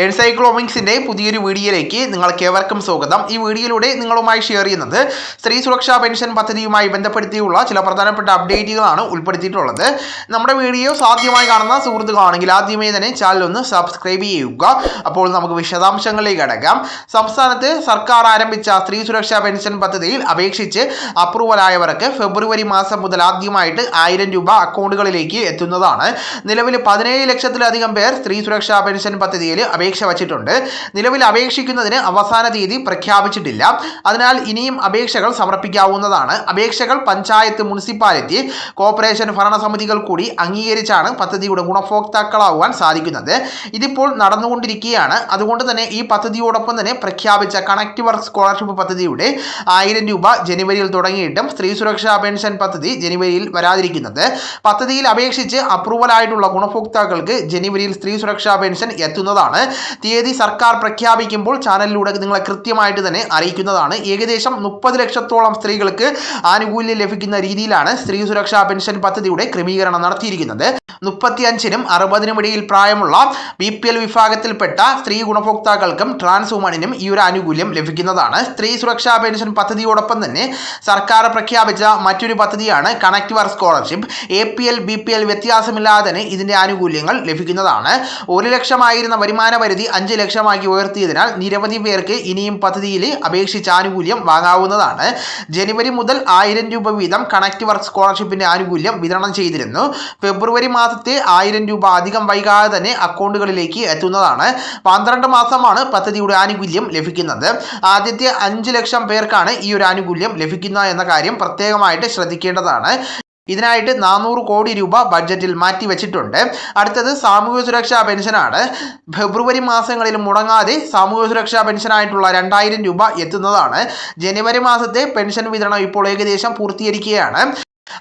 എഴ്സൈക്ലോമിക്സിന്റെ പുതിയൊരു വീഡിയോയിലേക്ക് നിങ്ങൾക്ക് ഏവർക്കും സ്വാഗതം. ഈ വീഡിയോയിലൂടെ നിങ്ങളുമായി ഷെയർ ചെയ്യുന്നത് സ്ത്രീ സുരക്ഷാ പെൻഷൻ പദ്ധതിയുമായി ബന്ധപ്പെടുത്തിയുള്ള ചില പ്രധാനപ്പെട്ട അപ്ഡേറ്റുകളാണ് ഉൾപ്പെടുത്തിയിട്ടുള്ളത്. നമ്മുടെ വീഡിയോ സാധ്യമായി കാണുന്ന സുഹൃത്തുക്കളാണെങ്കിൽ ആദ്യമേ തന്നെ ചാനൽ ഒന്ന് സബ്സ്ക്രൈബ് ചെയ്യുക. അപ്പോൾ നമുക്ക് വിശദാംശങ്ങളിലേക്ക് കടക്കാം. സംസ്ഥാനത്ത് സർക്കാർ ആരംഭിച്ച സ്ത്രീ സുരക്ഷാ പെൻഷൻ പദ്ധതിയിൽ അപേക്ഷിച്ച് അപ്രൂവലായവർക്ക് ഫെബ്രുവരി മാസം മുതൽ ആദ്യമായിട്ട് ആയിരം രൂപ അക്കൗണ്ടുകളിലേക്ക് എത്തുന്നതാണ്. നിലവിൽ പതിനേഴ് ലക്ഷത്തിലധികം പേർ സ്ത്രീ സുരക്ഷാ പെൻഷൻ പദ്ധതിയിൽ അപേക്ഷ വച്ചിട്ടുണ്ട്. നിലവിൽ അപേക്ഷിക്കുന്നതിന് അവസാന തീയതി പ്രഖ്യാപിച്ചിട്ടില്ല. അതിനാൽ ഇനിയും അപേക്ഷകൾ സമർപ്പിക്കാവുന്നതാണ്. അപേക്ഷകൾ പഞ്ചായത്ത് മുനിസിപ്പാലിറ്റി കോർപ്പറേഷൻ ഭരണസമിതികൾ കൂടി അംഗീകരിച്ചാണ് പദ്ധതിയുടെ ഗുണഭോക്താക്കളാവാൻ സാധിക്കുന്നത്. ഇതിപ്പോൾ നടന്നുകൊണ്ടിരിക്കുകയാണ്. അതുകൊണ്ട് തന്നെ ഈ പദ്ധതിയോടൊപ്പം തന്നെ പ്രഖ്യാപിച്ച കണക്ട് വർക്ക് സ്കോളർഷിപ്പ് പദ്ധതിയുടെ ആയിരം രൂപ ജനുവരിയിൽ തുടങ്ങിയിട്ടും സ്ത്രീ സുരക്ഷാ പെൻഷൻ പദ്ധതി ജനുവരിയിൽ വരാതിരിക്കുന്നത്. പദ്ധതിയിൽ അപേക്ഷിച്ച് അപ്രൂവൽ ആയിട്ടുള്ള ഗുണഭോക്താക്കൾക്ക് ജനുവരിയിൽ സ്ത്രീ സുരക്ഷാ പെൻഷൻ എത്തുന്നതാണ്. തീയതി സർക്കാർ പ്രഖ്യാപിക്കുമ്പോൾ ചാനലിലൂടെ നിങ്ങളെ കൃത്യമായിട്ട് തന്നെ അറിയിക്കുന്നതാണ്. ഏകദേശം മുപ്പത് ലക്ഷത്തോളം സ്ത്രീകൾക്ക് ആനുകൂല്യം ലഭിക്കുന്ന രീതിയിലാണ് സ്ത്രീ സുരക്ഷാ പെൻഷൻ പദ്ധതിയുടെ ക്രമീകരണം നടത്തിയിരിക്കുന്നത്. മുപ്പത്തിയഞ്ചിനും അറുപതിനും ഇടയിൽ പ്രായമുള്ള ബി പി എൽ വിഭാഗത്തിൽപ്പെട്ട സ്ത്രീ ഗുണഭോക്താക്കൾക്കും ട്രാൻസ് വുമണിനും ഈ ഒരു ആനുകൂല്യം ലഭിക്കുന്നതാണ്. സ്ത്രീ സുരക്ഷാ പെൻഷൻ പദ്ധതിയോടൊപ്പം തന്നെ സർക്കാർ പ്രഖ്യാപിച്ച മറ്റൊരു പദ്ധതിയാണ് connect work scholarship. A P L B P L വ്യത്യാസമില്ലാതെ തന്നെ ഇതിന്റെ ആനുകൂല്യങ്ങൾ ലഭിക്കുന്നതാണ്. ഒരു ലക്ഷമായിരുന്ന വരുമാന പരിധി അഞ്ച് ലക്ഷമാക്കി ഉയർത്തിയതിനാൽ നിരവധി പേർക്ക് ഇനിയും പദ്ധതിയിൽ അപേക്ഷിച്ച ആനുകൂല്യം വാങ്ങാവുന്നതാണ്. ജനുവരി മുതൽ ആയിരം രൂപ വീതം കണക്ട് വർക്ക് സ്കോളർഷിപ്പിന്റെ ആനുകൂല്യം വിതരണം ചെയ്തിരുന്നു. ഫെബ്രുവരി മാസത്തെ ആയിരം രൂപ അധികം വൈകാതെ തന്നെ അക്കൗണ്ടുകളിലേക്ക് എത്തുന്നതാണ്. പന്ത്രണ്ട് മാസമാണ് പദ്ധതിയുടെ ആനുകൂല്യം ലഭിക്കുന്നത്. ആദ്യത്തെ അഞ്ച് ലക്ഷം പേർക്കാണ് ഈ ഒരു ആനുകൂല്യം ലഭിക്കുന്ന എന്ന കാര്യം പ്രത്യേകമായിട്ട് ശ്രദ്ധിക്കേണ്ടതാണ്. ഇതിനായിട്ട് നാനൂറ് കോടി രൂപ ബഡ്ജറ്റിൽ മാറ്റിവെച്ചിട്ടുണ്ട് അടുത്തത് സാമൂഹ്യ സുരക്ഷാ പെൻഷനാണ്. ഫെബ്രുവരി മാസങ്ങളിൽ മുടങ്ങാതെ സാമൂഹ്യ സുരക്ഷാ പെൻഷനായിട്ടുള്ള രണ്ടായിരം രൂപ എത്തുന്നതാണ്. ജനുവരി മാസത്തെ പെൻഷൻ വിതരണം ഇപ്പോൾ ഏകദേശം പൂർത്തീകരിക്കുകയാണ്.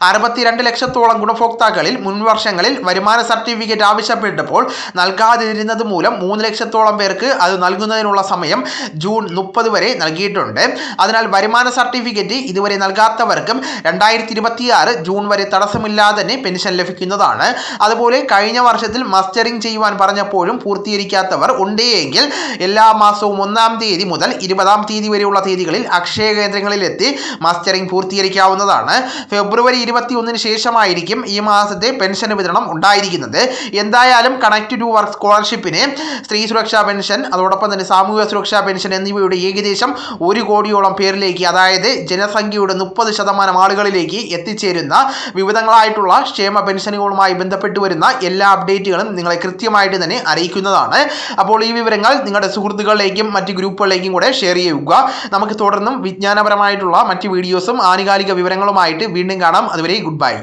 അറുപത്തിരണ്ട് ലക്ഷത്തോളം ഗുണഭോക്താക്കളിൽ മുൻവർഷങ്ങളിൽ വരുമാന സർട്ടിഫിക്കറ്റ് ആവശ്യപ്പെട്ടപ്പോൾ നൽകാതിരുന്നത് മൂലം മൂന്ന് ലക്ഷത്തോളം പേർക്ക് അത് നൽകുന്നതിനുള്ള സമയം ജൂൺ മുപ്പത് വരെ നൽകിയിട്ടുണ്ട്. അതിനാൽ വരുമാന സർട്ടിഫിക്കറ്റ് ഇതുവരെ നൽകാത്തവർക്കും രണ്ടായിരത്തി ഇരുപത്തിയാറ് ജൂൺ വരെ തടസ്സമില്ലാതെ തന്നെ പെൻഷൻ ലഭിക്കുന്നതാണ്. അതുപോലെ കഴിഞ്ഞ വർഷത്തിൽ മസ്റ്ററിംഗ് ചെയ്യുവാൻ പറഞ്ഞപ്പോഴും പൂർത്തീകരിക്കാത്തവർ ഉണ്ടെങ്കിൽ എല്ലാ മാസവും ഒന്നാം തീയതി മുതൽ ഇരുപതാം തീയതി വരെയുള്ള തീയതികളിൽ അക്ഷയ കേന്ദ്രങ്ങളിലെത്തി മസ്റ്ററിംഗ് പൂർത്തീകരിക്കാവുന്നതാണ്. ഫെബ്രുവരി ഇരുപത്തി ഒന്നിന് ശേഷമായിരിക്കും ഈ മാസത്തെ പെൻഷൻ വിതരണം ഉണ്ടായിരിക്കുന്നത്. എന്തായാലും കണക്ട് ടു വർക്ക് സ്കോളർഷിപ്പിന് സ്ത്രീ സുരക്ഷാ പെൻഷൻ അതോടൊപ്പം തന്നെ സാമൂഹിക സുരക്ഷാ പെൻഷൻ എന്നിവയുടെ ഏകദേശം ഒരു കോടിയോളം പേരിലേക്ക് അതായത് ജനസംഖ്യയുടെ മുപ്പത് ശതമാനം ആളുകളിലേക്ക് എത്തിച്ചേരുന്ന വിവിധങ്ങളായിട്ടുള്ള ക്ഷേമ പെൻഷനുകളുമായി ബന്ധപ്പെട്ട് വരുന്ന എല്ലാ അപ്ഡേറ്റുകളും നിങ്ങളെ കൃത്യമായിട്ട് തന്നെ അറിയിക്കുന്നതാണ്. അപ്പോൾ ഈ വിവരങ്ങൾ നിങ്ങളുടെ സുഹൃത്തുക്കളിലേക്കും മറ്റ് ഗ്രൂപ്പുകളിലേക്കും കൂടെ ഷെയർ ചെയ്യുക. നമുക്ക് തുടർന്നും വിജ്ഞാനപരമായിട്ടുള്ള മറ്റ് വീഡിയോസും ആനുകാലിക വിവരങ്ങളുമായിട്ട് വീണ്ടും കാണാം. பார்க்கலாம் அதுவரை குட் பை